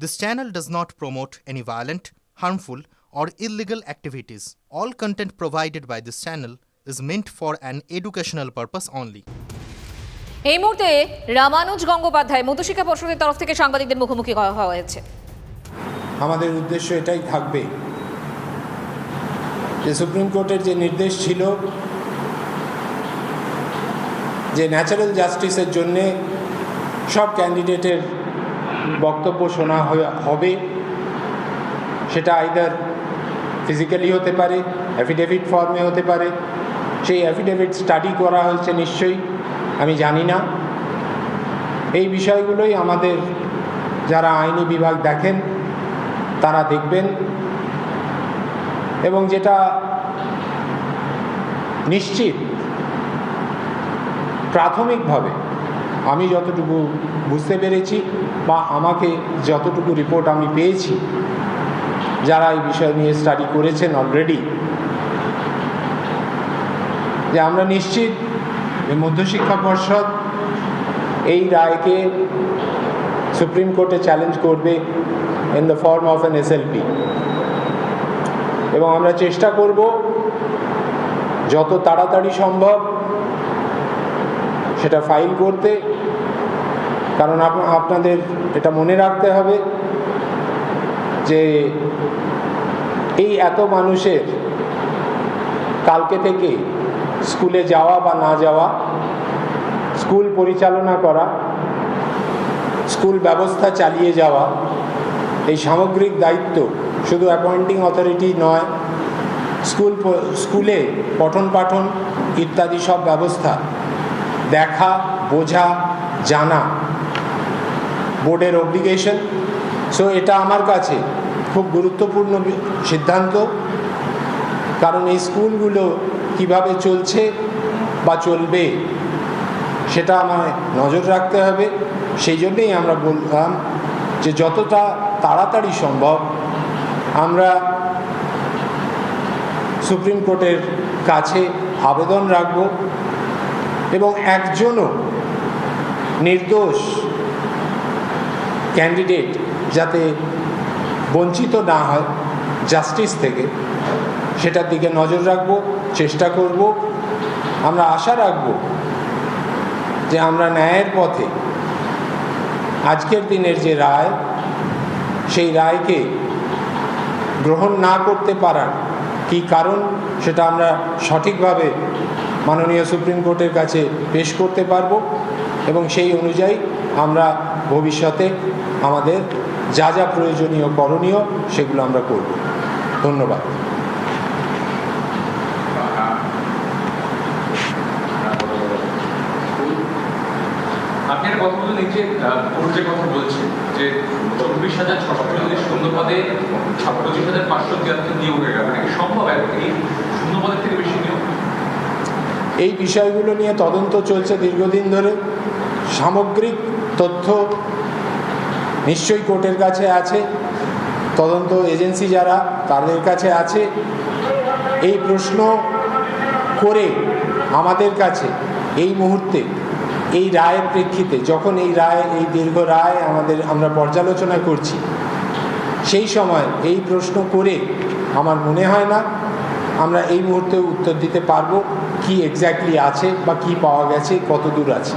This channel does not promote any violent, harmful, or illegal activities. All content provided by this channel is meant for an educational purpose only. এই মুহূর্তে রামানুজ গঙ্গোপাধ্যায় মধুশিক্ষা পর্ষদের তরফ থেকে সাংবাদিকদের মুখোমুখি করা হওয়া হয়েছে আমাদের উদ্দেশ্য এটাই থাকবে যে সুপ্রিম কোর্টের যে নির্দেশ ছিল যে ন্যাচারাল জাস্টিসের জন্যে সব ক্যান্ডিডেটের বক্তব্য শোনা হবে। সেটা আইদার ফিজিক্যালি হতে পারে অ্যাফিডেভিট ফর্মে হতে পারে। সেই অ্যাফিডেভিট স্টাডি করা হয়েছে নিশ্চয়ই, আমি জানি না। এই বিষয়গুলোই আমাদের যারা আইনি বিভাগ দেখেন, তারা দেখবেন। এবং যেটা নিশ্চিত, প্রাথমিকভাবে আমি যতটুকু বুঝতে পেরেছি বা আমাকে যতটুকু রিপোর্ট আমি পেয়েছি, যারা এই বিষয় নিয়ে স্টাডি করেছেন অলরেডি যে আমরা নিশ্চিত মধ্যশিক্ষা পর্ষদ এই রায়কে সুপ্রিম কোর্টে চ্যালেঞ্জ করবে in the form of an SLP এবং আমরা চেষ্টা করব যত তাড়াতাড়ি সম্ভব সেটা ফাইল করতে কারণ আপ- আপনাদের এটা মনে রাখতে হবে যে এই এত মানুষের কালকে থেকে স্কুলে যাওয়া বা না যাওয়া, স্কুল পরিচালনা করা, স্কুল ব্যবস্থা চালিয়ে যাওয়া, এই সামগ্রিক দায়িত্ব শুধু অ্যাপয়েন্টিং অথরিটি নয়, স্কুল স্কুলে পঠন পাঠন ইত্যাদি সব ব্যবস্থা দেখা, বোঝা, জানা বোর্ডের অব্লিগেশন সো এটা আমার কাছে খুব গুরুত্বপূর্ণ সিদ্ধান্ত। কারণ এই স্কুলগুলো কীভাবে চলছে বা চলবে, সেটা আমায় নজর রাখতে হবে। সেই জন্যেই আমরা বললাম যে, যতটা তাড়াতাড়ি সম্ভব আমরা সুপ্রিম কোর্টের কাছে আবেদন রাখব এবং একজনও নির্দোষ ক্যান্ডিডেট যাতে বঞ্চিত না হয় জাস্টিস থেকে, সেটার দিকে নজর রাখব, চেষ্টা করব। আমরা আশা রাখব যে আমরা ন্যায়ের পথে আজকের দিনের যে রায়, সেই রায়কে গ্রহণ না করতে পারার কি কারণ, সেটা আমরা সঠিকভাবে মাননীয় সুপ্রিম কোর্টের কাছে পেশ করতে পারব। এবং সেই অনুযায়ী আমরা ভবিষ্যতে আমাদের যা যা প্রয়োজনীয়, করণীয় সেগুলো আমরা করব। ধন্যবাদ। আপনি একটা কথা বললেন যে কথা বলছে, যে হাজার হাজার পাঁচশো মানে সম্ভব এই থেকে বেশি এই বিষয়গুলো নিয়ে তদন্ত চলছে দীর্ঘদিন ধরে। সামগ্রিক তথ্য নিশ্চয়ই কোর্টের কাছে আছে। তদন্ত এজেন্সি যারা, তাদের কাছে আছে। এই প্রশ্ন করে আমাদের কাছে এই মুহূর্তে, এই রায়ের প্রেক্ষিতে, যখন এই রায়, এই দীর্ঘ রায় আমাদের, আমরা পর্যালোচনা করছি, সেই সময় এই প্রশ্ন করে আমার মনে হয় না আমরা এই মুহূর্তে উত্তর দিতে পারব কি এক্স্যাক্টলি আছে বা কি পাওয়া গেছে, কত দূর আছে।